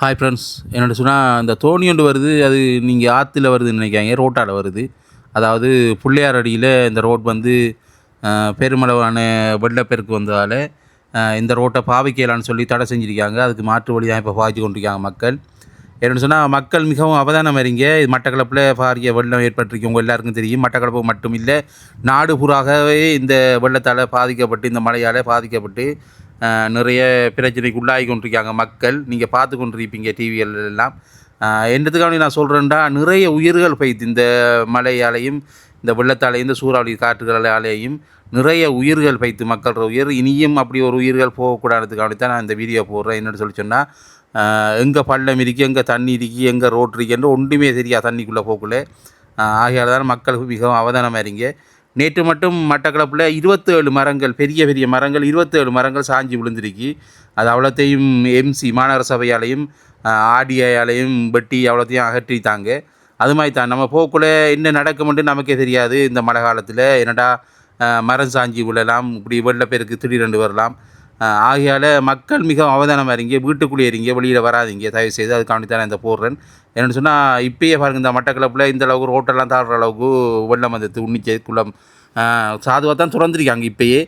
Hi friends என்னோட சொன்னால் இந்த தோணியோண்டு வருது அது நீங்கள் ஆற்றுல வருதுன்னு நினைக்காங்க ரோட்டால் வருது. அதாவது பிள்ளையார் அடியில் இந்த ரோட் வந்து பெருமளவான வெள்ளப்பெருக்கு வந்ததால் இந்த ரோட்டை பாவிக்கலான்னு சொல்லி தடை செஞ்சுருக்காங்க. அதுக்கு மாற்று வழியாக இப்போ பாவிச்சு கொண்டிருக்காங்க மக்கள். என்னென்னு சொன்னால் மக்கள் மிகவும் அவதானம் அறிங்க இது மட்டக்களப்பில் பாரிய வெள்ளம் ஏற்பட்டிருக்கு உங்கள் எல்லாருக்கும் தெரியும். மட்டக்களப்பு மட்டும் இல்லை நாடு புறாகவே இந்த வெள்ளத்தால் பாதிக்கப்பட்டு இந்த மழையால் பாதிக்கப்பட்டு நிறைய பிரச்சனைக்கு உள்ளாகி கொண்டிருக்காங்க மக்கள் நீங்கள் பார்த்து கொண்டிருப்பீங்க டிவிகள் எல்லாம் என்னத்துக்காக நான் சொல்கிறேன்டா நிறைய உயிர்கள் பைத்து இந்த மழையாலையும் இந்த வெள்ளத்தாலையும் இந்த சூறாவளி காற்றுகளாலேயும் நிறைய உயிர்கள் பைத்து மக்கள் உயிர். இனியும் அப்படி ஒரு உயிர்கள் போகக்கூடாதுக்காக தான் நான் இந்த வீடியோ போடுறேன். என்னென்னு சொல்லி சொன்னால் எங்கே பள்ளம் இருக்கு எங்கே தண்ணி இருக்கு எங்கே ரோட் இருக்குன்ற ஒன்றுமே தெரியாது தண்ணிக்குள்ளே போகக்குள்ள. ஆகையால் தான் மக்களுக்கு மிகவும் அவதானமாக இருங்க நேற்று மட்டும் மட்டக்களப்பில் இருபத்தேழு மரங்கள் பெரிய பெரிய மரங்கள் இருபத்தேழு மரங்கள் சாஞ்சி விழுந்திருக்கு. அது அவ்வளோத்தையும் எம்சி மாநகர சபையாலையும் ஆடிஐயாலையும் வெட்டி அவ்வளோத்தையும் அகற்றித்தாங்க அது மாதிரி தான். நம்ம போக்குள்ள என்ன நடக்கும்னு நமக்கே தெரியாது. இந்த மழை காலத்தில் என்னடா மரம் சாஞ்சி விழலாம் இப்படி வெள்ளப்பெருக்கு திடீரென்று வரலாம். ஆகையால் மக்கள் மிகவும் அவதானமாக இருங்க வீட்டுக்குள்ளே இருங்க வெளியில் வராதிங்க தயவு செய்து அதுக்காண்டி தான் இந்த போடுறேன். என்னென்னு சொன்னால் இப்பயே பாருங்கள் இந்த மட்டக்களப்பில் இந்த அளவுக்கு ரோட்டெல்லாம் தாழ்ற அளவுக்கு வெள்ளம் வந்தது உன்னிச்சை குளம். சாதுவாக தான் திறந்துருக்காங்க இப்பயே.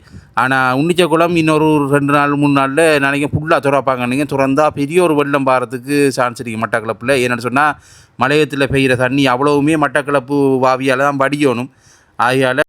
ஆனால் உன்னிச்ச குளம் இன்னொரு ரெண்டு நாள் மூணு நாளில் நினைக்கிறேன் ஃபுல்லாக திறப்பாங்க நீங்கள் திறந்தா பெரிய ஒரு வெள்ளம் பாறதுக்கு சான்ஸ் இருக்குது மட்டக்களப்பில். என்னென்னு சொன்னால் மலையத்தில் பெய்கிற தண்ணி அவ்வளவுமே மட்டக்களப்பு வாவியால் தான் வடியணும். ஆகையால்